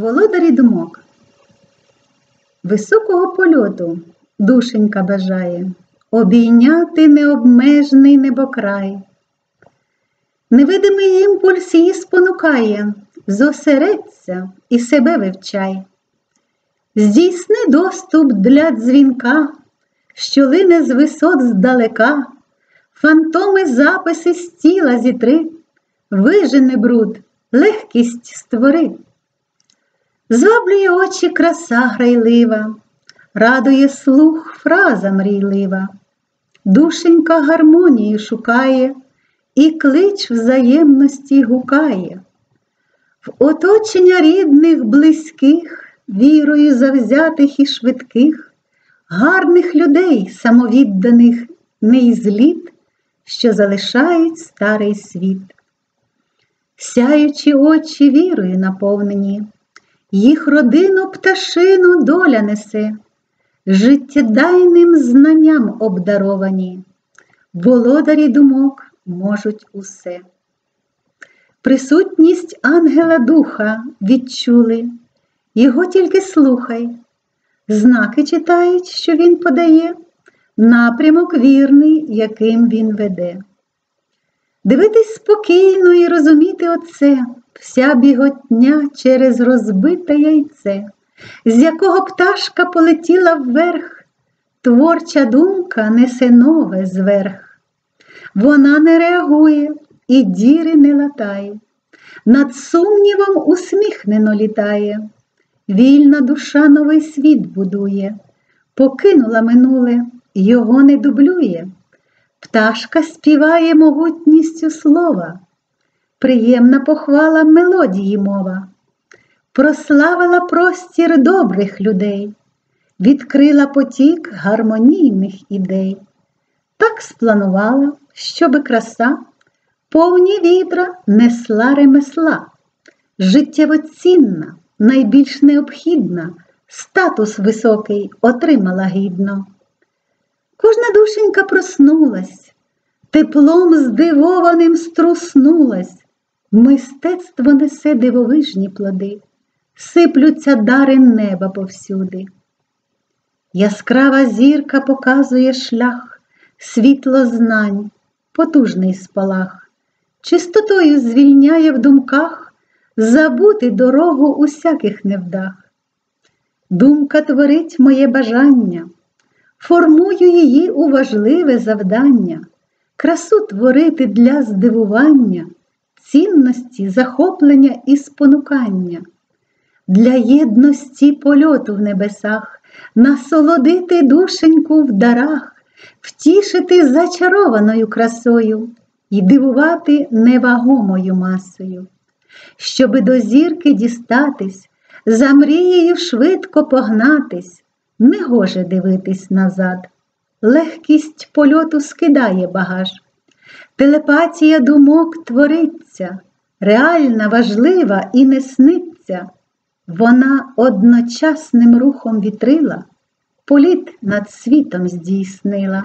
Володарі думок. Високого польоту душенька бажає, обійняти необмежний небокрай. Невидимий імпульс її спонукає, зосередься і себе вивчай. Здійсни доступ для дзвінка, що лине з висот здалека, фантоми записи з тіла зітри, вижени бруд, легкість створи. Зваблює очі краса грайлива, радує слух фраза мрійлива, душенька гармонії шукає і клич взаємності гукає, в оточення рідних, близьких, вірою завзятих і швидких, гарних людей, самовідданих, неізліт, що залишають старий світ. Сяючі очі вірою наповнені, їх родину пташину доля несе, життєдайним знанням обдаровані, володарі думок можуть усе. Присутність ангела духа відчули, його тільки слухай, знаки читають, що він подає, напрямок вірний, яким він веде. Дивитись спокійно і розуміти оце, вся біготня через розбите яйце, з якого пташка полетіла вверх, творча думка несе нове зверх. Вона не реагує і діри не латає, над сумнівом усміхнено літає, вільна душа новий світ будує, покинула минуле, його не дублює. Пташка співає могутністю слова, приємна похвала мелодії мова, прославила простір добрих людей, відкрила потік гармонійних ідей, так спланувала, щоби краса, повні вітра несла ремесла, життєво цінна, найбільш необхідна, статус високий отримала гідно. Кожна душенька проснулась, теплом здивованим струснулась, мистецтво несе дивовижні плоди, сиплються дари неба повсюди. Яскрава зірка показує шлях, світло знань, потужний спалах, чистотою звільняє в думках забути дорогу усяких невдах. Думка творить моє бажання формую її у важливе завдання, красу творити для здивування, цінності, захоплення і спонукання, для єдності польоту в небесах, насолодити душеньку в дарах, втішити зачарованою красою і дивувати невагомою масою, щоби до зірки дістатись, за мрією швидко погнатись не гоже дивитись назад. Легкість польоту скидає багаж. Телепатія думок твориться, реальна, важлива і не сниться. Вона одночасним рухом вітрила, політ над світом здійснила.